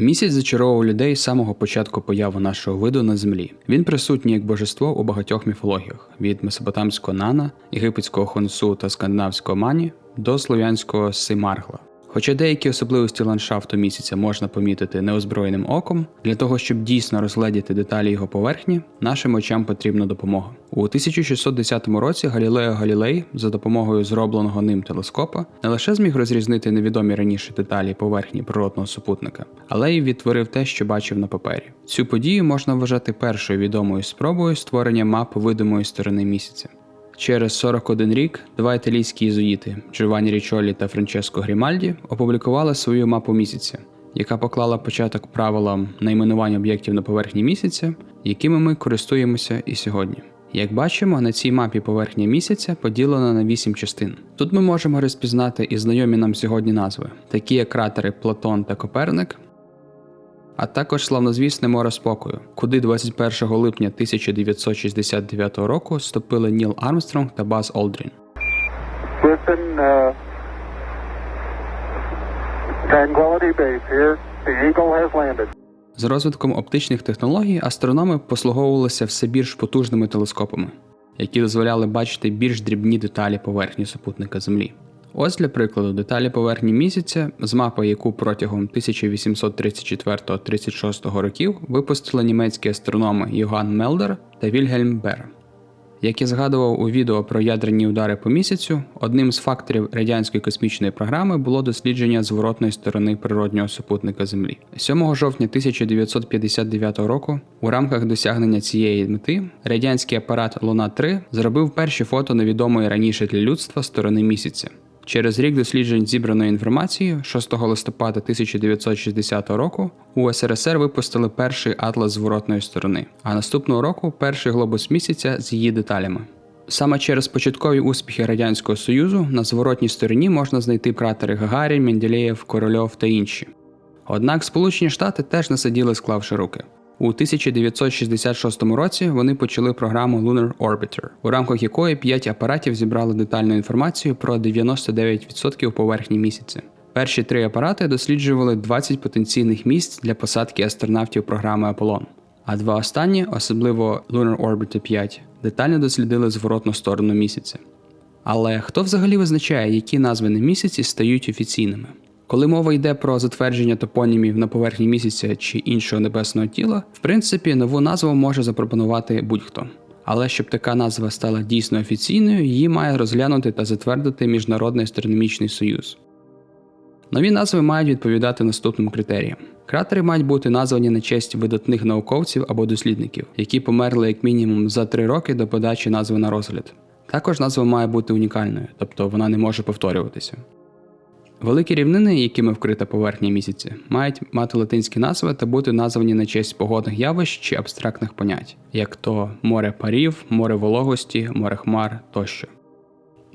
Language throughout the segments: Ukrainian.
Місяць зачаровував людей з самого початку появи нашого виду на землі. Він присутній як божество у багатьох міфологіях: від месопотамського Нана, єгипетського Хонсу та скандинавського Мані до слов'янського Симаргла. Хоча деякі особливості ландшафту місяця можна помітити неозброєним оком, для того, щоб дійсно розгледіти деталі його поверхні, нашим очам потрібна допомога. У 1610 році Галілео Галілей за допомогою зробленого ним телескопа не лише зміг розрізнити невідомі раніше деталі поверхні природного супутника, але й відтворив те, що бачив на папері. Цю подію можна вважати першою відомою спробою створення мап видимої сторони місяця. Через 41 рік два італійські єзуїти Джованні Річолі та Франческо Грімальді опублікували свою мапу місяця, яка поклала початок правилам найменування об'єктів на поверхні місяця, якими ми користуємося і сьогодні. Як бачимо, на цій мапі поверхня місяця поділена на 8 частин. Тут ми можемо розпізнати і знайомі нам сьогодні назви, такі як кратери Платон та Коперник, а також славнозвісне море спокою, куди 21 липня 1969 року ступили Ніл Армстронг та Баз Олдрін. Uh. З розвитком оптичних технологій астрономи послуговувалися все більш потужними телескопами, які дозволяли бачити більш дрібні деталі поверхні супутника Землі. Ось для прикладу деталі поверхні місяця з мапи, яку протягом 1834-36 років випустили німецькі астрономи Йоганн Мелдер та Вільгельм Бер. Як я згадував у відео про ядерні удари по місяцю, одним з факторів радянської космічної програми було дослідження зворотної сторони природнього супутника Землі. 7 жовтня 1959 року, у рамках досягнення цієї мети, радянський апарат Луна 3 зробив перші фото невідомої раніше для людства сторони місяця. Через рік досліджень зібраної інформації, 6 листопада 1960 року, у СРСР випустили перший атлас зворотної сторони, а наступного року перший глобус місяця з її деталями. Саме через початкові успіхи Радянського Союзу на зворотній стороні можна знайти кратери Гагарін, Менділеєв, Корольов та інші. Однак Сполучені Штати теж не сиділи, склавши руки. У 1966 році вони почали програму Lunar Orbiter, у рамках якої 5 апаратів зібрали детальну інформацію про 99% поверхні місяця. Перші три апарати досліджували 20 потенційних місць для посадки астронавтів програми Аполлон. А два останні, особливо Lunar Orbiter 5, детально дослідили зворотну сторону місяця. Але хто взагалі визначає, які назви на місяці стають офіційними? Коли мова йде про затвердження топонімів на поверхні місяця чи іншого небесного тіла, в принципі, нову назву може запропонувати будь-хто. Але щоб така назва стала дійсно офіційною, її має розглянути та затвердити Міжнародний астрономічний союз. Нові назви мають відповідати наступним критеріям. Кратери мають бути названі на честь видатних науковців або дослідників, які померли як мінімум за 3 роки до подачі назви на розгляд. Також назва має бути унікальною, тобто вона не може повторюватися. Великі рівнини, якими вкрита поверхня місяця, мають мати латинські назви та бути названі на честь погодних явищ чи абстрактних понять, як то море парів, море вологості, море хмар тощо.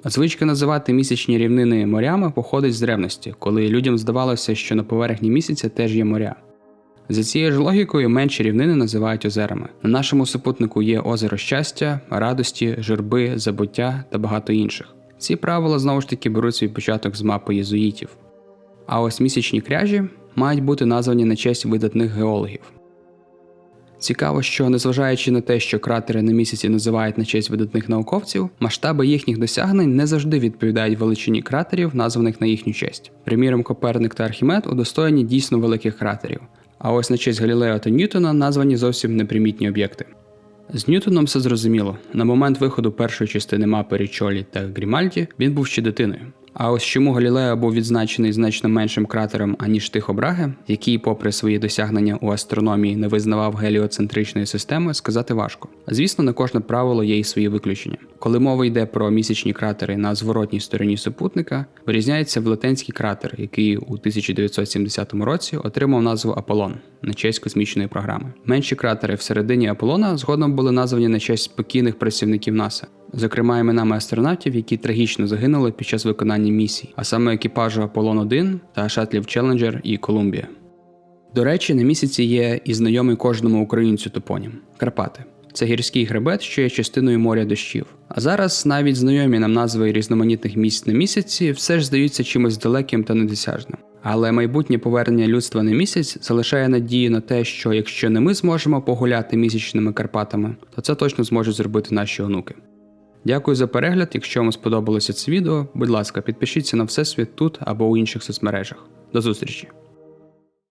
Звичка називати місячні рівнини морями походить з древності, коли людям здавалося, що на поверхні місяця теж є моря. За цією ж логікою менші рівнини називають озерами. На нашому супутнику є озеро щастя, радості, журби, забуття та багато інших. Ці правила знову ж таки беруть свій початок з мапи єзуїтів. А ось місячні кряжі мають бути названі на честь видатних геологів. Цікаво, що незважаючи на те, що кратери на місяці називають на честь видатних науковців, масштаби їхніх досягнень не завжди відповідають величині кратерів, названих на їхню честь. Приміром, Коперник та Архімед удостоєні дійсно великих кратерів. А ось на честь Галілео та Ньютона названі зовсім непримітні об'єкти. З Ньютоном все зрозуміло. На момент виходу першої частини мапи Річолі та Грімальді він був ще дитиною. А ось чому Галілео був відзначений значно меншим кратером, аніж Тихо Браге, який, попри свої досягнення у астрономії, не визнавав геліоцентричної системи, сказати важко. Звісно, на кожне правило є і свої виключення. Коли мова йде про місячні кратери на зворотній стороні супутника, вирізняється Велетенський кратер, який у 1970 році отримав назву Аполлон на честь космічної програми. Менші кратери всередині Аполлона згодом були названі на честь спокійних працівників НАСА, зокрема іменами астронавтів, які трагічно загинули під час виконання місій, а саме екіпажу Аполлон 1 та шатлів Челленджер і Колумбія. До речі, на місяці є і знайомий кожному українцю топонім Карпати. це гірський хребет, що є частиною моря дощів. А зараз навіть знайомі нам назви різноманітних місць на місяці все ж здаються чимось далеким та недосяжним. Але майбутнє повернення людства на місяць залишає надію на те, що якщо не ми зможемо погуляти місячними Карпатами, то це точно зможуть зробити наші онуки. Дякую за перегляд. Якщо вам сподобалося це відео, будь ласка, підпишіться на Всесвіт тут або у інших соцмережах. До зустрічі!